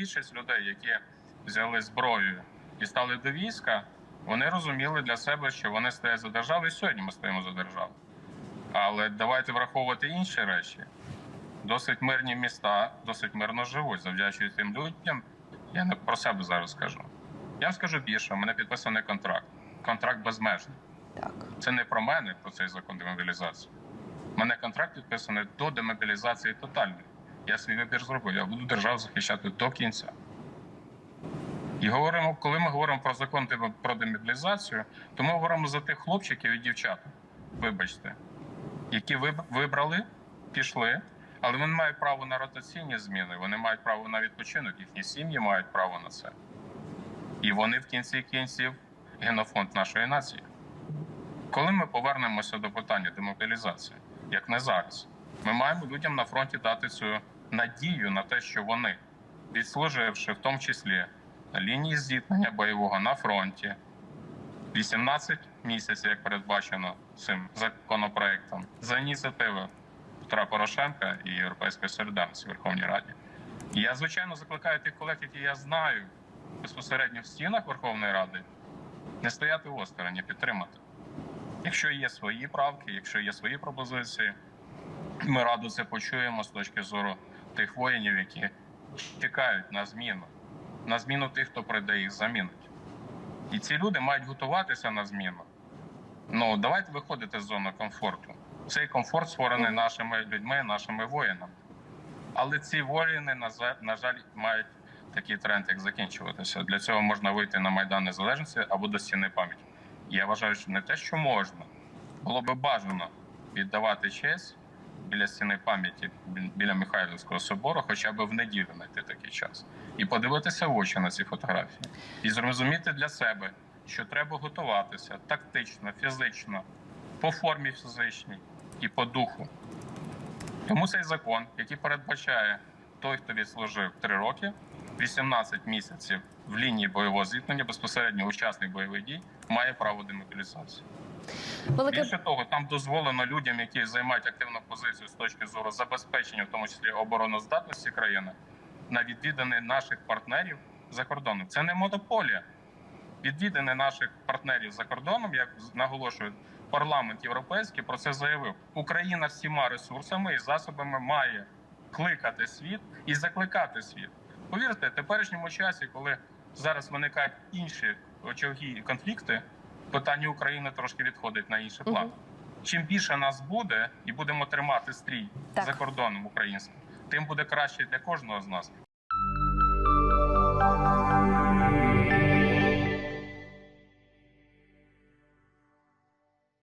більшість людей, які взяли зброю і стали до війська, вони розуміли для себе, що вони стоять за державу, і сьогодні ми стоїмо за державу. Але давайте враховувати інші речі. Досить мирні міста, досить мирно живуть, завдячуючи тим людям. Я не про себе зараз скажу. Я вам скажу більше, у мене підписаний контракт. Контракт безмежний. Так. Це не про мене, про цей закон демобілізації. У мене контракт підписаний до демобілізації тотальної. Я свій вибір зробив. Я буду державу захищати до кінця. І говоримо, коли ми говоримо про закон демо- про демобілізацію, то ми говоримо за тих хлопчиків і дівчат, вибачте, які виб- вибрали, пішли, але вони мають право на ротаційні зміни, вони мають право на відпочинок, їхні сім'ї мають право на це. І вони в кінці кінців генофонд нашої нації. Коли ми повернемося до питання демобілізації, як не зараз, ми маємо людям на фронті дати цю надію на те, що вони, відслуживши в тому числі лінії зіткнення бойового на фронті, 18 місяців, як передбачено цим законопроектом, за ініціативи Петра Порошенка і Європейської солідарності в Верховній Раді. Я, звичайно, закликаю тих колег, які я знаю безпосередньо в стінах Верховної Ради, не стояти осторонь, підтримати. Якщо є свої правки, якщо є свої пропозиції, ми радо це почуємо з точки зору тих воїнів, які чекають на зміну, на зміну тих, хто прийде їх замінить. І ці люди мають готуватися на зміну. Ну давайте виходити з зони комфорту. Цей комфорт створений нашими людьми, нашими воїнами. Але ці воїни, на жаль, мають такий тренд, як закінчуватися. Для цього можна вийти на Майдан Незалежності або до стіни пам'яті. Я вважаю, що не те, що можна, було би бажано віддавати честь біля стіни пам'яті біля Михайлівського собору, хоча б в неділю знайти такий час, і подивитися в очі на ці фотографії, і зрозуміти для себе, що треба готуватися тактично, фізично, по формі фізичній і по духу. Тому цей закон, який передбачає той, хто відслужив 3 роки, 18 місяців в лінії бойового зіткнення, безпосередньо учасник бойових дій, має право демобілізації. Велике Більше того, там дозволено людям, які займають активну позицію з точки зору забезпечення, в тому числі обороноздатності країни, на відвідини наших партнерів за кордоном. Це не монополія. Відвідини наших партнерів за кордоном, як наголошують парламент європейський, про це заявив. Україна всіма ресурсами і засобами має кликати світ і закликати світ. Повірте, теперішньому часі, коли зараз виникають інші очаги конфлікти, питання України трошки відходить на інший план. Угу. Чим більше нас буде, і будемо тримати стрій так. за кордоном українським, тим буде краще для кожного з нас.